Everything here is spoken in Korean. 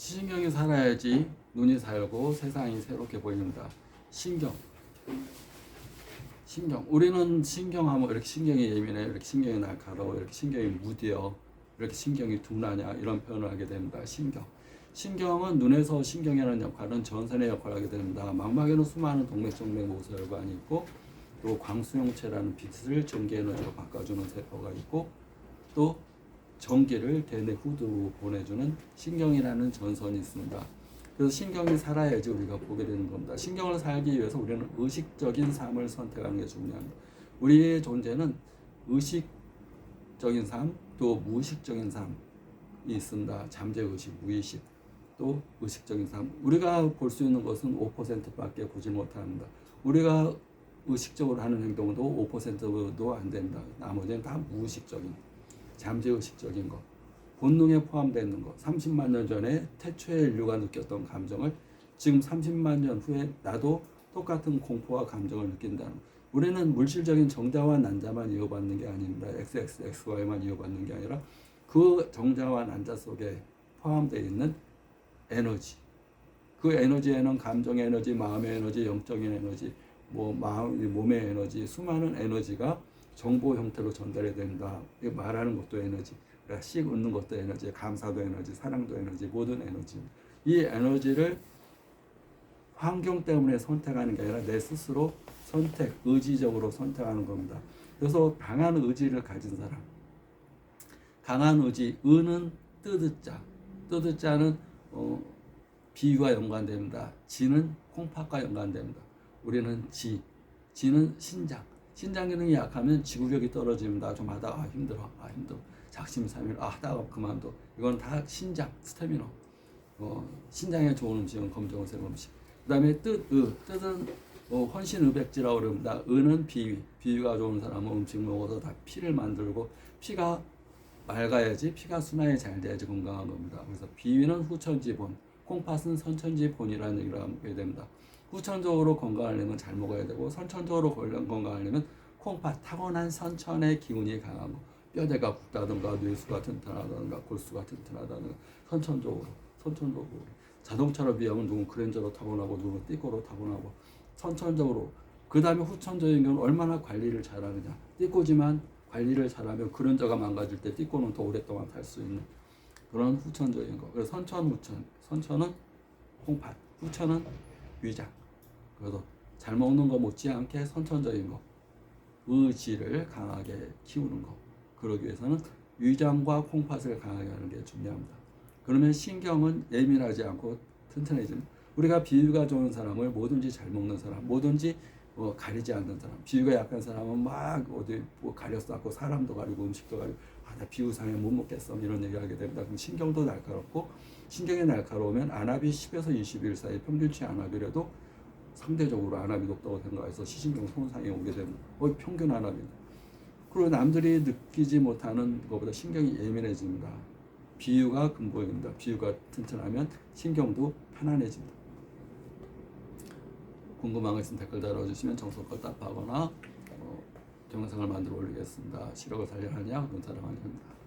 신경이 살아야지 눈이 살고 세상이 새롭게 보입니다. 신경. 신경. 우리는 신경하면 이렇게 신경이 예민해, 이렇게 신경이 날카로워, 이렇게 신경이 무뎌, 이렇게 신경이 둔하냐 이런 표현을 하게 됩니다. 신경. 신경은 눈에서 신경이라는 역할은 전선의 역할을 하게 됩니다. 망막에는 수많은 동맥정맥 모세혈관이 있고 또 광수용체라는 빛을 전기 에너지로 바꿔주는 세포가 있고 또 전기를 대뇌 후두로 보내주는 신경이라는 전선이 있습니다. 그래서 신경이 살아야지 우리가 보게 되는 겁니다. 신경을 살기 위해서 우리는 의식적인 삶을 선택하는 게 중요합니다. 우리의 존재는 의식적인 삶, 또 무의식적인 삶이 있습니다. 잠재의식, 무의식, 또 의식적인 삶. 우리가 볼 수 있는 것은 5%밖에 보지 못합니다. 우리가 의식적으로 하는 행동도 5%도 안 됩니다. 나머지는 다 무의식적인, 잠재의식적인 것. 본능에 포함되는 것. 30만 년 전에 태초의 인류가 느꼈던 감정을 지금 30만 년 후에 나도 똑같은 공포와 감정을 느낀다는 것. 우리는 물질적인 정자와 난자만 이어받는 게 아닙니다. XX, XY만 이어받는 게 아니라 그 정자와 난자 속에 포함되어 있는 에너지. 그 에너지에는 감정의 에너지, 마음의 에너지, 영적인 에너지, 뭐 마음, 몸의 에너지, 수많은 에너지가 정보 형태로 전달이 된다. 말하는 것도 에너지, 그러니까 씩 웃는 것도 에너지, 감사도 에너지, 사랑도 에너지, 모든 에너지. 이 에너지를 환경 때문에 선택하는 게 아니라 내 스스로 선택, 의지적으로 선택하는 겁니다. 그래서 강한 의지를 가진 사람, 강한 의지, 의는 뜨드자, 뜨드자는 어, 비유와 연관됩니다. 지는 콩팥과 연관됩니다. 우리는 지, 지는 신장. 신장 기능이 약하면 지구력이 떨어집니다. 좀 하다가 아, 힘들어, 아 힘들어, 작심삼일, 아 하다가 그만둬. 이건 다 신장, 스태미너. 어, 신장에 좋은 음식은 검정색 음식. 그다음에 뜻, 의, 뜻은 어, 헌신의백지라고 그럽니다. 의는 비위, 비위가 좋은 사람은 음식 먹어서 다 피를 만들고 피가 맑아야지 피가 순환이 잘 돼야지 건강한 겁니다. 그래서 비위는 후천지본, 콩팥은 선천지본이라는 얘기를 하게 됩니다. 후천적으로 건강하려면 잘 먹어야 되고 선천적으로 건강하려면 콩팥 타고난 선천의 기운이 거. 뼈대가 굵다든가 뇌수가 튼튼하다든가 골수가 튼튼하다든가 선천적으로 선천적으로. 자동차로 비하면 누군 그랜저로 타고나고 누군 띠꼬로 타고나고 선천적으로. 그 다음에 후천적인 경우는 얼마나 관리를 잘하느냐. 띠꼬지만 관리를 잘하면 그랜저가 망가질 때 띠꼬는 더 오랫동안 탈 수 있는 그런 후천적인 거. 그래서 선천 후천. 선천은 콩팥 후천은 위장. 그래서 잘 먹는 거 못지않게 선천적인 거 의지를 강하게 키우는 거 그러기 위해서는 위장과 콩팥을 강하게 하는 게 중요합니다. 그러면 신경은 예민하지 않고 튼튼해집니다. 우리가 비위가 좋은 사람을 뭐든지 잘 먹는 사람, 뭐든지 뭐 가리지 않는 사람, 비위가 약한 사람은 막 어디 뭐 가렸었고 사람도 가리고 음식도 가리고 아, 나 비위상해 못 먹겠어 이런 얘기하게 됩니다. 그럼 신경도 날카롭고 신경이 날카로우면 안압이 10에서 20일 사이 평균치 안압이라도 상대적으로 안압이 높다고 생각해서 시신경 손상이 오게 됩니다. 거의 평균 안압입니다. 그리고 남들이 느끼지 못하는 것보다 신경이 예민해집니다. 비유가 근본입니다. 비유가 튼튼하면 신경도 편안해집니다. 궁금한 거 있으면 댓글 달아주시면 정성껏 답하거나 어, 동영상을 만들어 올리겠습니다. 시력을 살려하냐? 사람 아닙니다.